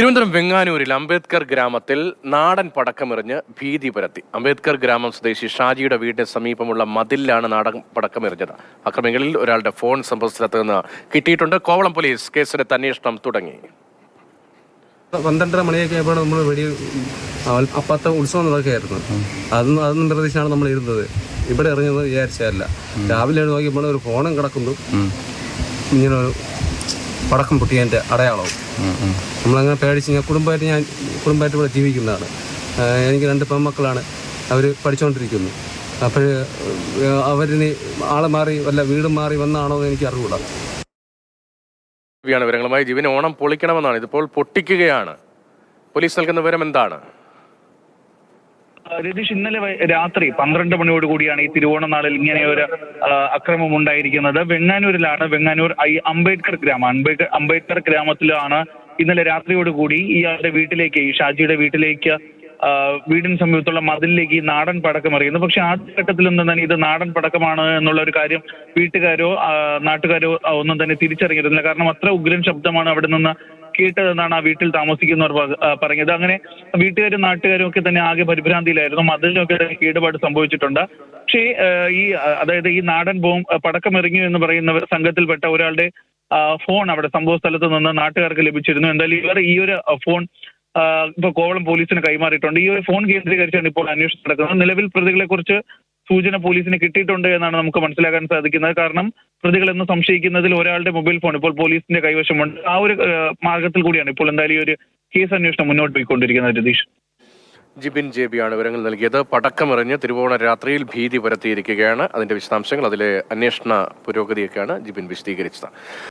തിരുവനന്തപുരം വെങ്ങാനൂരിൽ അംബേദ്കർ ഗ്രാമത്തിൽ നാടൻ പടക്കമെറിഞ്ഞ് ഭീതി പരത്തി അംബേദ്കർ ഗ്രാമം സ്വദേശി ഷാജിയുടെ വീടിന് സമീപമുള്ള മതിലിലാണ് നാടൻ പടക്കമെറിഞ്ഞത്. അക്രമികളിൽ ഒരാളുടെ ഫോൺ സംഭവസ്ഥലത്ത് നിന്ന് കിട്ടിയിട്ടുണ്ട്. കോവളം പോലീസ് കേസിന്റെ അന്വേഷണം തുടങ്ങി. പന്ത്രണ്ടര മണിയൊക്കെ ആയപ്പോൾ നമ്മൾ വെടി അപ്പത്തെ ഉത്സവം നടക്കുകയായിരുന്നു. അതൊന്നും അതൊന്നും പ്രതീക്ഷയാണ് നമ്മൾ ഇരുന്നത്. ഇവിടെ ഇറങ്ങുന്നത് വിചാരിച്ചതല്ല. രാവിലെ നോക്കിയപ്പോൾ ഒരു ഫോണും കിടക്കുന്നു. ഇങ്ങനെ ഒരു പടക്കം പൊട്ടിയതിന്റെ അടയാളവും. നമ്മളങ്ങനെ പേടിച്ച് ഞാൻ കുടുംബമായിട്ട് ഞാൻ കുടുംബമായിട്ട് ഇവിടെ ജീവിക്കുന്നതാണ്. എനിക്ക് രണ്ട് പെൺമക്കളാണ്. അവർ പഠിച്ചുകൊണ്ടിരിക്കുന്നു അപ്പോൾ അവരിന് ആളെ മാറി വല്ല വീട് മാറി വന്നാണോ എന്ന് എനിക്ക് അറിവില്ല വിവരങ്ങളുമായി ജീവന് ഓണം പൊളിക്കണമെന്നാണ്. ഇതിപ്പോൾ പൊട്ടിക്കുകയാണ്. പോലീസ് നൽകുന്ന വിവരം എന്താണ്? രതീഷ് ഇന്നലെ രാത്രി പന്ത്രണ്ട് മണിയോട് കൂടിയാണ് ഈ തിരുവോണ നാളിൽ ഇങ്ങനെ ഒരു അക്രമം ഉണ്ടായിരിക്കുന്നത്. വെങ്ങാനൂരിലാണ് വെങ്ങാനൂർ ഐ അംബേദ്കർ ഗ്രാമം. അംബേദ്കർ അംബേദ്കർ ഗ്രാമത്തിലാണ് ഇന്നലെ രാത്രിയോട് കൂടി ഇയാളുടെ വീട്ടിലേക്ക് ഈ ഷാജിയുടെ വീട്ടിലേക്ക് വീടിന് സമീപത്തുള്ള മതിലിലേക്ക് ഈ നാടൻ പടക്കം എറിയുന്നു. പക്ഷെ ആദ്യഘട്ടത്തിലൊന്നും തന്നെ ഇത് നാടൻ പടക്കമാണ് എന്നുള്ള ഒരു കാര്യം വീട്ടുകാരോ നാട്ടുകാരോ ഒന്നും തന്നെ തിരിച്ചറിഞ്ഞിരുന്നില്ല. കാരണം അത്ര ഉഗ്രൻ ശബ്ദമാണ് അവിടെ നിന്ന് കേട്ടതെന്നാണ് ആ വീട്ടിൽ താമസിക്കുന്നവർ പറഞ്ഞത്. അങ്ങനെ വീട്ടുകാരും നാട്ടുകാരും ഒക്കെ തന്നെ ആകെ പരിഭ്രാന്തിയിലായിരുന്നു. മതിലിനൊക്കെ കേടുപാട് സംഭവിച്ചിട്ടുണ്ട്. പക്ഷേ ഈ അതായത് ഈ നാടൻ ബോം പടക്കമെറിഞ്ഞു എന്ന് പറയുന്ന സംഘത്തിൽപ്പെട്ട ഒരാളുടെ ഫോൺ അവിടെ സംഭവ സ്ഥലത്ത് നിന്ന് നാട്ടുകാർക്ക് ലഭിച്ചിരുന്നു. എന്തായാലും ഇവർ ഈ ഒരു ഫോൺ ഇപ്പൊ കോവളം പോലീസിന് കൈമാറിയിട്ടുണ്ട്. ഈ ഒരു ഫോൺ കേന്ദ്രീകരിച്ചാണ് ഇപ്പോൾ അന്വേഷണം നടക്കുന്നത്. നിലവിൽ പ്രതികളെ കുറിച്ച് സൂചന പോലീസിന് കിട്ടിയിട്ടുണ്ട് എന്നാണ് നമുക്ക് മനസ്സിലാക്കാൻ സാധിക്കുന്നത്. കാരണം പ്രതികളെന്ന് സംശയിക്കുന്നതിൽ ഒരാളുടെ മൊബൈൽ ഫോൺ ഇപ്പോൾ പോലീസിന്റെ കൈവശമുണ്ട്. ആ ഒരു മാർഗത്തിൽ കൂടിയാണ് ഇപ്പോൾ എന്തായാലും ഈ ഒരു കേസ് അന്വേഷണം മുന്നോട്ട് പോയിക്കൊണ്ടിരിക്കുന്നത് രതീഷ്. ജിബിൻ ജെ ബിയാണ് വിവരങ്ങൾ നൽകിയത്. പടക്കമെറിഞ്ഞ് തിരുവോണ രാത്രിയിൽ ഭീതി പരത്തിയിരിക്കുകയാണ്. അതിന്റെ വിശദാംശങ്ങൾ അതിലെ അന്വേഷണ പുരോഗതിയൊക്കെയാണ് ജിബിൻ വിശദീകരിച്ചത്.